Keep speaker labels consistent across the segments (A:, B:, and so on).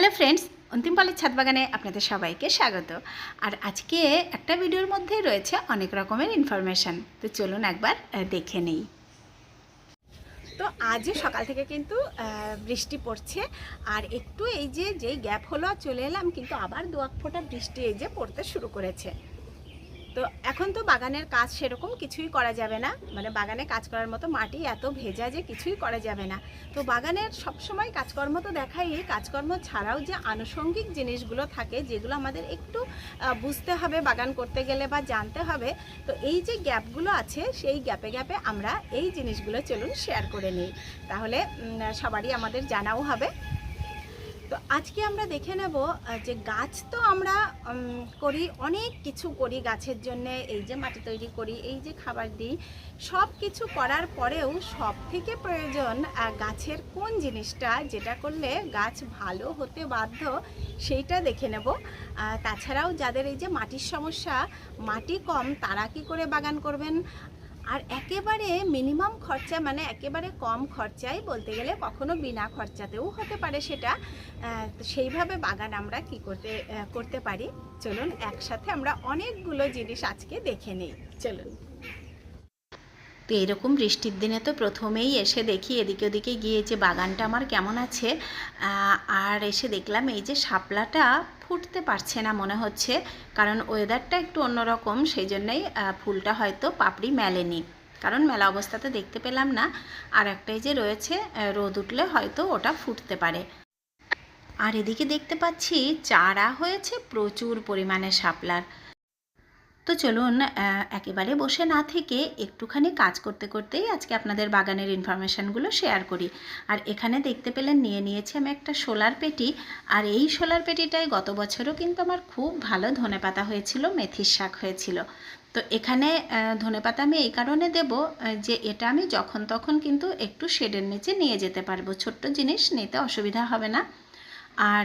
A: Hello friends, অন্তিম পালের ছাদ বাগানে আপনাদের সবাইকে স্বাগত। আর আজকে একটা ভিডিওর মধ্যে রয়েছে অনেক রকমের ইনফরমেশান তো চলুন একবার দেখে নেই। তো আজও সকাল থেকে কিন্তু বৃষ্টি পড়ছে। আর একটু এই যে, যেই গ্যাপ হলো চলে এলাম, কিন্তু আবার দু এক ফোঁটা বৃষ্টি এই যে পড়তে শুরু করেছে। তো এখন তো বাগানের কাজ সেরকম কিছুই করা যাবে না। মানে বাগানে কাজ করার মতো মাটি এত ভেজা যে কিছুই করা যাবে না। তো বাগানের সবসময় কাজকর্ম তো দেখাই, কাজকর্ম ছাড়াও যে আনুষঙ্গিক জিনিসগুলো থাকে, যেগুলো আমাদের একটু বুঝতে হবে বাগান করতে গেলে বা জানতে হবে। তো এই যে গ্যাপগুলো আছে, সেই গ্যাপে গ্যাপে আমরা এই জিনিসগুলো চলুন শেয়ার করে নিই। তাহলে সবারই আমাদের জানাও হবে। তো আজকে আমরা দেখে নেব যে গাছ তো আমরা করি, অনেক কিছু করি গাছের জন্য, এই যে মাটি তৈরি করি, এই যে খাবার দিই সব কিছু করার পরেও সব থেকে প্রয়োজন গাছের কোন জিনিসটা যেটা করলে গাছ ভালো হতে বাধ্য, সেইটা দেখে নেব। তাছাড়াও যাদের এই যে মাটির সমস্যা, মাটি কম, তারা কি করে বাগান করবেন? আর একেবারে মিনিমাম খরচা মানে একেবারে কম খরচায় বলতে গেলে কখনো বিনা খরচাতেও হতে পারে সেটা। সেইভাবে বাগান আমরা কি করতে করতে পারি? চলুন একসাথে আমরা অনেকগুলো জিনিস আজকে দেখে নিই। চলুন। তো এরকম বৃষ্টির দিনে তো প্রথমেই এসে দেখি এদিকে ওদিকে গিয়ে যে বাগানটা আমার কেমন আছে আর এসে দেখলাম এই যে শাপলাটা ফুটতে পারছে না মনে হচ্ছে, কারণ ওয়েদারটা একটু অন্যরকম সেই জন্যই ফুলটা হয়তো পাপড়ি মেলেনি। কারণ মেলা অবস্থাতে দেখতে পেলাম না, আর একটাই যে রয়েছে রোদ উঠলে হয়তো ওটা ফুটতে পারে। আর এদিকে দেখতে পাচ্ছি চারা হয়েছে প্রচুর পরিমাণে শাপলার। তো চলুন একেবারে বসে না থেকে একটুখানি কাজ করতে করতেই আজকে আপনাদের বাগানের ইনফরমেশানগুলো শেয়ার করি। আর এখানে দেখতে পেলেন, নিয়ে নিয়েছি আমি একটা সোলার পেটি। আর এই সোলার পেটিটায় গত বছরও কিন্তু আমার খুব ভালো ধনেপাতা হয়েছিল, মেথির শাক হয়েছিল। তো এখানে ধনেপাতা আমি এই কারণে দেব যে এটা আমি যখন তখন কিন্তু একটু শেডের নিচে নিয়ে যেতে পারব। ছোট্ট জিনিস, নিতে অসুবিধা হবে না। আর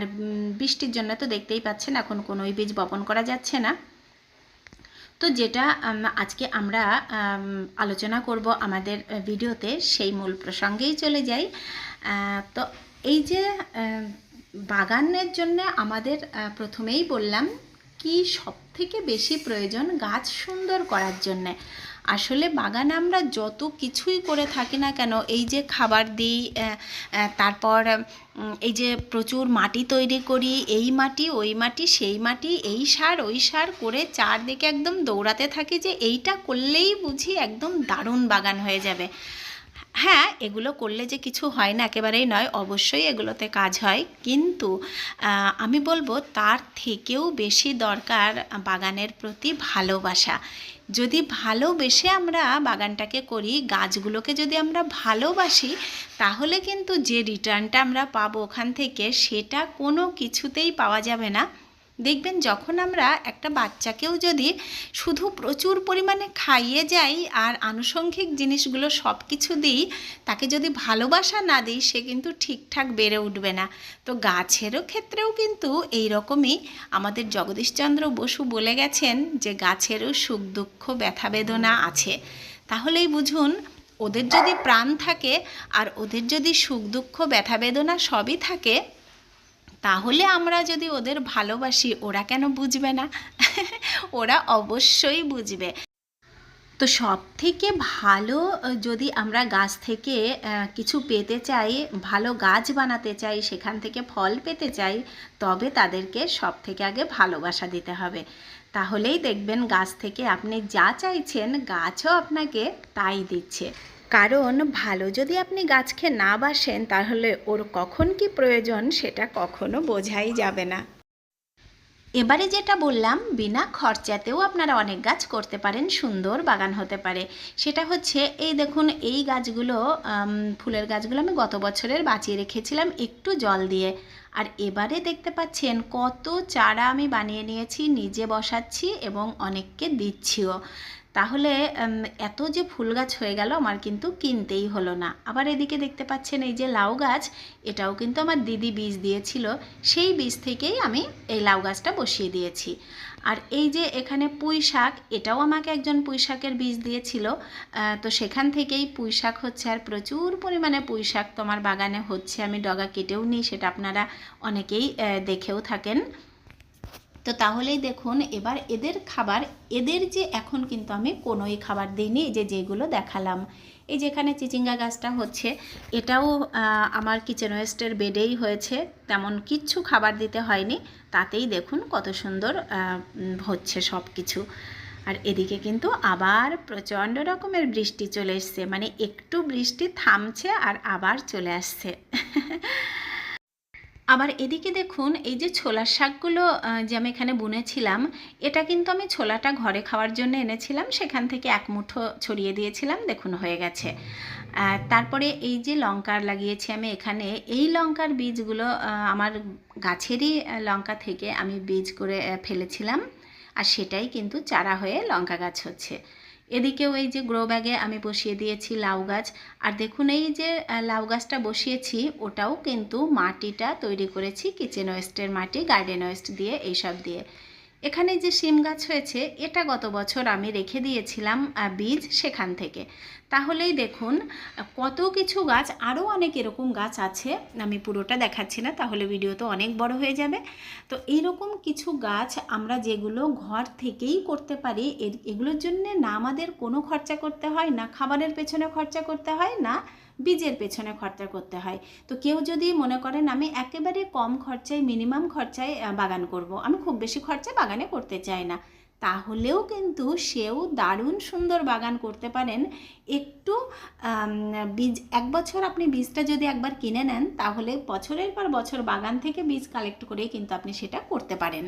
A: বৃষ্টির জন্য তো দেখতেই পাচ্ছেন, এখন কোনোই বীজ বপন করা যাচ্ছে না। তো যেটা আজকে আমরা আলোচনা করব আমাদের ভিডিওতে সেই মূল প্রসঙ্গেই চলে যাই। তো এই যে বাগানের জন্য আমাদের প্রথমেই বললাম, কি সব থেকে বেশি প্রয়োজন গাছ সুন্দর করার জন্যে? আসলে বাগান আমরা যত কিছুই করে থাকি না কেন, এই যে খাবার দিই তারপর এই যে প্রচুর মাটি তৈরি করি, এই মাটি, ওই মাটি, সেই মাটি, এই সার, ওই সার করে চারদিকে একদম দৌড়াতে থাকি যে এইটা করলেই বুঝি একদম দারুণ বাগান হয়ে যাবে। হ্যাঁ এগুলো করলে যে কিছু হয় না, একেবারেই নয়, অবশ্যই এগুলোতে কাজ হয়। কিন্তু আমি বলব তার থেকেও বেশি দরকার বাগানের প্রতি ভালোবাসা। যদি ভালোবেসে আমরা বাগানটাকে করি, গাছগুলোকে যদি আমরা ভালোবাসি, তাহলে কিন্তু যে রিটার্নটা আমরা পাবো ওখান থেকে, সেটা কোনো কিছুতেই পাওয়া যাবে না। দেখবেন যখন আমরা একটা বাচ্চাকেও যদি শুধু প্রচুর পরিমাণে খাইয়ে যাই আর আনুষঙ্গিক জিনিসগুলো সব কিছু দিই, তাকে যদি ভালোবাসা না দিই, সে কিন্তু ঠিকঠাক বেড়ে উঠবে না। তো গাছেরও ক্ষেত্রেও কিন্তু এই রকমই আমাদের জগদীশচন্দ্র বসু বলে গেছেন যে, গাছেরও সুখ, দুঃখ, ব্যথা, বেদনা আছে। তাহলেই বুঝুন, ওদের যদি প্রাণ থাকে আর ওদের যদি সুখ, দুঃখ, ব্যথা, বেদনা সবই থাকে তাহলে আমরা যদি ওদের ভালোবাসি, ওরা কেন বুঝবে না? ওরা অবশ্যই বুঝবে। তো সব থেকে ভালো যদি আমরা গাছ থেকে কিছু পেতে চাই, ভালো গাছ বানাতে চাই, সেখান থেকে ফল পেতে চাই, তবে তাদেরকে সব থেকে আগে ভালোবাসা দিতে হবে। তাহলেই দেখবেন গাছ থেকে আপনি যা চাইছেন, গাছও আপনাকে তাই দিচ্ছে। কারণ ভালো যদি আপনি গাছকে না বাসেন, তাহলে ওর কখন কি প্রয়োজন সেটা কখনো বোঝাই যাবে না। এবারে যেটা বললাম, বিনা খরচাতেও আপনারা অনেক গাছ করতে পারেন, সুন্দর বাগান হতে পারে। সেটা হচ্ছে, এই দেখুন, এই গাছগুলো ফুলের গাছগুলো আমি গত বছরের বাঁচিয়ে রেখেছিলাম একটু জল দিয়ে। আর এবারে দেখতে পাচ্ছেন, কত চারা আমি বানিয়ে নিয়েছি, নিজে বসাচ্ছি এবং অনেককে দিচ্ছিও। তাহলে এত যে ফুল গাছ হয়ে গেল আমার কিন্তু কিনতেই হলো না। আবার এদিকে দেখতে পাচ্ছেন এই যে লাউ গাছ, এটাও কিন্তু আমার দিদি বীজ দিয়েছিল। সেই বীজ থেকেই আমি এই লাউ গাছটা বসিয়ে দিয়েছি। আর এই যে এখানে পুঁই শাক, এটাও আমাকে একজন পুঁই শাকের বীজ দিয়েছিল। তো সেখান থেকেই পুঁই শাক হচ্ছে, আর প্রচুর পরিমাণে পুঁই শাক তো আমার বাগানে হচ্ছে। আমি ডগা কেটেও নিই, সেটা আপনারা অনেকেই দেখেও থাকেন। তো তাহলেই দেখুন, এবার এদের খাবার, এদের যে এখন কিন্তু আমি কোনোই খাবার দিইনি যে যেগুলো দেখালাম। এই যেখানে চিচিঙ্গা গাছটা হচ্ছে, এটাও আমার কিচেন ওয়েস্টের বেডেই হয়েছে। তেমন কিচ্ছু খাবার দিতে হয়নি। তাতেই দেখুন কত সুন্দর হচ্ছে সব কিছু আর এদিকে কিন্তু আবার প্রচণ্ড রকমের বৃষ্টি চলে এসছে। মানে একটু বৃষ্টি থামছে আর আবার চলে আসছে। আবার এদিকে দেখুন, এই যে ছোলার শাকগুলো যে আমি এখানে বুনেছিলাম, এটা কিন্তু আমি ছোলাটা ঘরে খাওয়ার জন্য এনেছিলাম। সেখান থেকে এক মুঠো ছড়িয়ে দিয়েছিলাম, দেখুন হয়ে গেছে। তারপরে এই যে লঙ্কার লাগিয়েছি আমি এখানে, এই লঙ্কার বীজগুলো আমার গাছেরই লঙ্কা থেকে আমি বীজ করে ফেলেছিলাম। আর সেটাই কিন্তু চারা হয়ে লঙ্কা গাছ হচ্ছে। এদিকেও ওই যে গ্রো ব্যাগে আমি বসিয়ে দিয়েছি লাউ গাছ। আর দেখুন, এই যে লাউ গাছটা বসিয়েছি, ওটাও কিন্তু মাটিটা তৈরি করেছি কিচেন ওয়েস্টের মাটি গার্ডেন ওয়েস্ট দিয়ে, এইসব দিয়ে। এখানে যে সিম গাছ হয়েছে, এটা গত বছর আমি রেখে দিয়েছিলাম বীজ সেখান থেকে। তাহলেই দেখুন, কত কিছু গাছ আরও অনেক এরকম গাছ আছে, আমি পুরোটা দেখাচ্ছি না, তাহলে ভিডিও তো অনেক বড় হয়ে যাবে। তো এইরকম কিছু গাছ আমরা যেগুলো ঘর থেকেই করতে পারি এগুলোর জন্য না আমাদের কোনো খরচা করতে হয়, না খাবারের পেছনে খরচা করতে হয়, না বীজের পেছনে খরচা করতে হয়। তো কেউ যদি মনে করেন, আমি একেবারে কম খরচায় মিনিমাম খরচায় বাগান করব। আমি খুব বেশি খরচা বাগানে করতে চাই না। তাহলেও কিন্তু সেও দারুণ সুন্দর বাগান করতে পারেন। একটু বীজ, এক বছর আপনি বীজটা যদি একবার কিনে নেন, তাহলে বছরের পর বছর বাগান থেকে বীজ কালেক্ট করেই কিন্তু আপনি সেটা করতে পারেন।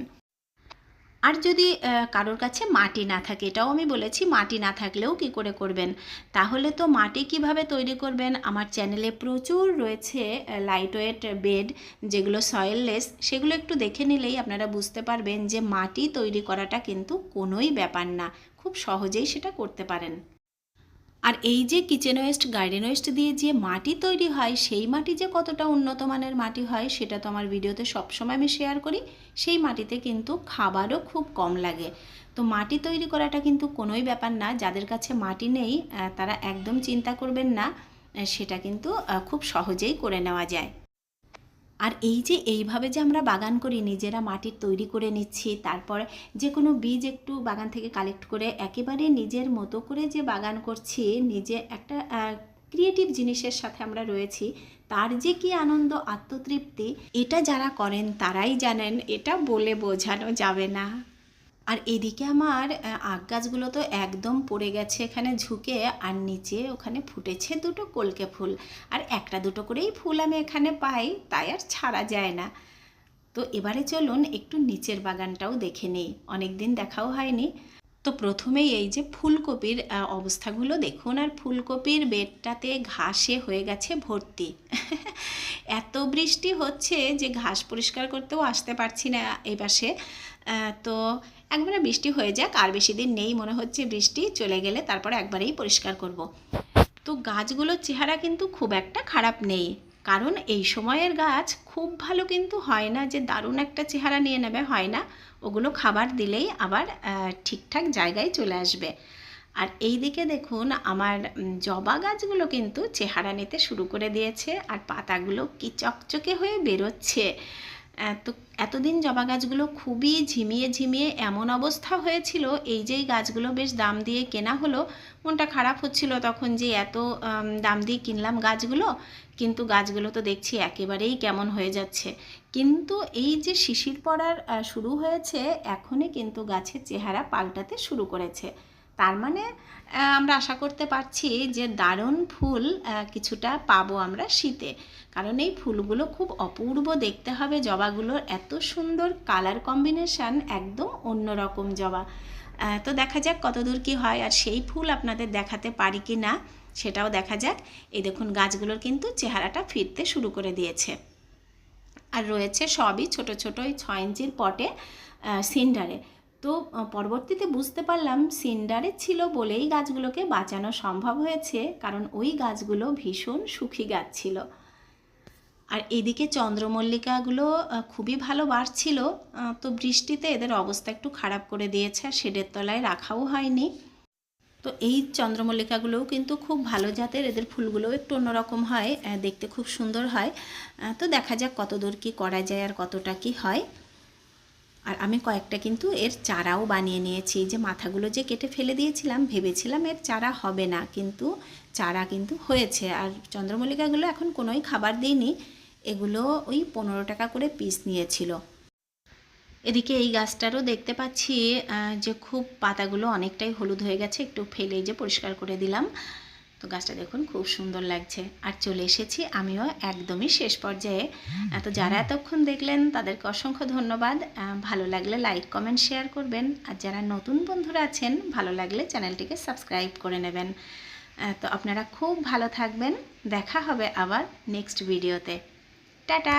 A: আর যদি কারোর কাছে মাটি না থাকে, এটাও আমি বলেছি, মাটি না থাকলেও কি করে করবেন? তাহলে তো মাটি কীভাবে তৈরি করবেন? আমার চ্যানেলে প্রচুর রয়েছে লাইটওয়েট বেড যেগুলো সয়েললেস সেগুলো একটু দেখে নিলেই আপনারা বুঝতে পারবেন যে মাটি তৈরি করাটা কিন্তু কোনোই ব্যাপার না। খুব সহজেই সেটা করতে পারেন। আর এই যে কিচেন ওয়েস্ট গার্ডেন ওয়েস্ট দিয়ে যে মাটি তৈরি হয়, সেই মাটি যে কতটা উন্নত মানের মাটি হয়, সেটা তো আমার ভিডিওতে সবসময় আমি শেয়ার করি। সেই মাটিতে কিন্তু খাবারও খুব কম লাগে। তো মাটি তৈরি করাটা কিন্তু কোনোই ব্যাপার না, যাদের কাছে মাটি নেই তারা একদম চিন্তা করবেন না সেটা কিন্তু খুব সহজেই করে নেওয়া যায়। আর এই যে এইভাবে যে আমরা বাগান করি, নিজেরা মাটির তৈরি করে নিচ্ছি, তারপর যে কোনো বীজ একটু বাগান থেকে কালেক্ট করে একেবারে নিজের মতো করে যে বাগান করছি, নিজে একটা ক্রিয়েটিভ জিনিসের সাথে আমরা রয়েছি, তার যে কি আনন্দ, আত্মতৃপ্তি, এটা যারা করেন তারাই জানেন, এটা বলে বোঝানো যাবে না। আর এদিকে আমার আখ গাছগুলো তো একদম পড়ে গেছে এখানে ঝুঁকে আর নিচে ওখানে ফুটেছে দুটো কলকে ফুল। আর একটা দুটো করেই ফুল আমি এখানে পাই, তাই আর ছাড়া যায় না। তো এবারে চলুন একটু নিচের বাগানটাও দেখে নিই অনেক দিন দেখাও হয়নি। তো প্রথমেই এই যে ফুলকপির অবস্থাগুলো দেখুন, আর ফুলকপির বেডটাতে ঘাসে হয়ে গেছে ভর্তি। এত বৃষ্টি হচ্ছে যে ঘাস পরিষ্কার করতেও আসতে পারছি না পাশে। তো একবারে বৃষ্টি হয়ে যাক, আর বেশি দিন নেই, মনে হচ্ছে বৃষ্টি, চলে গেলে তারপরে একবারেই পরিষ্কার করব। তো গাছগুলোর চেহারা কিন্তু খুব একটা খারাপ নেই, কারণ এই সময়ের গাছ খুব ভালো কিন্তু হয় না যে দারুণ একটা চেহারা নিয়ে নেবে, হয় না। ওগুলো খাবার দিলেই আবার ঠিকঠাক জায়গায় চলে আসবে। আর এই দিকে দেখুন, আমার জবা গাছগুলো কিন্তু চেহারা নিতে শুরু করে দিয়েছে, আর পাতাগুলো কি চকচকে হয়ে বেরোচ্ছে। আহ, তো এতদিন জবা গাছগুলো খুবই ঝিমিয়ে ঝিমিয়ে এমন অবস্থা হয়েছিল এই যে গাছগুলো বেশ দাম দিয়ে কেনা হলো মনটা খারাপ হচ্ছিল তখন যে এত দাম দিয়ে কিনলাম গাছগুলো কিন্তু গাছগুলো তো দেখছি একেবারেই কেমন হয়ে যাচ্ছে। কিন্তু এই যে শিশির পড়ার শুরু হয়েছে এখনই কিন্তু গাছের চেহারা পাল্টাতে শুরু করেছে। তার মানে আমরা আশা করতে পারছি যে দারুণ ফুল কিছুটা পাবো আমরা শীতে। কারণ এই ফুলগুলো খুব অপূর্ব দেখতে হবে জবাগুলোর। এত সুন্দর কালার কম্বিনেশন, একদম অন্যরকম জবা। তো দেখা যাক কতদূর কি হয় আর সেই ফুল আপনাদের দেখাতে পারি কি না, সেটাও দেখা যাক। এই দেখুন, গাছগুলোর কিন্তু চেহারাটা ফিরতে শুরু করে দিয়েছে। আর রয়েছে সবই ছোট ছোট ওই ছয় ইঞ্চির পটে সিন্ডারে। তো পরবর্তীতে বুঝতে পারলাম সিন্ডারে ছিল বলেই গাছগুলোকে বাঁচানো সম্ভব হয়েছে, কারণ ওই গাছগুলো ভীষণ সুখী গাছ ছিল। আর এদিকে চন্দ্রমল্লিকাগুলো খুবই ভালো বাড়ছিল তো বৃষ্টিতে এদের অবস্থা একটু খারাপ করে দিয়েছে, আর শেডের তলায় রাখাও হয়নি। তো এই চন্দ্রমল্লিকাগুলোও কিন্তু খুব ভালো জাতের, এদের ফুলগুলোও একটু অন্যরকম হয় দেখতে খুব সুন্দর হয়। তো দেখা যাক কত দূর কী করা যায় আর কতটা কী হয়। আর আমি কয়েকটা কিন্তু এর চারাও বানিয়ে নিয়েছি। যে মাথাগুলো যে কেটে ফেলে দিয়েছিলাম, ভেবেছিলাম এর চারা হবে না, কিন্তু চারা কিন্তু হয়েছে। আর চন্দ্রমল্লিকাগুলো এখন কোনোই খাবার দিইনি, এগুলো ওই পনেরো টাকা করে পিস নিয়েছিল। এদিকে এই গাছটারও দেখতে পাচ্ছি যে খুব পাতাগুলো অনেকটাই হলুদ হয়ে গেছে, একটু ফেলে যে পরিষ্কার করে দিলাম। তো গাছটা দেখুন খুব সুন্দর লাগছে। আর চলে এসেছি আমিও একদমই শেষ পর্যায়ে। তো যারা এতক্ষণ দেখলেন তাদেরকে অসংখ্য ধন্যবাদ। ভালো লাগলে লাইক কমেন্ট শেয়ার করবেন। আর যারা নতুন বন্ধুরা আছেন ভালো লাগলে চ্যানেলটিকে সাবস্ক্রাইব করে নেবেন। তো আপনারা খুব ভালো থাকবেন। দেখা হবে আবার নেক্সট ভিডিওতে। টাটা!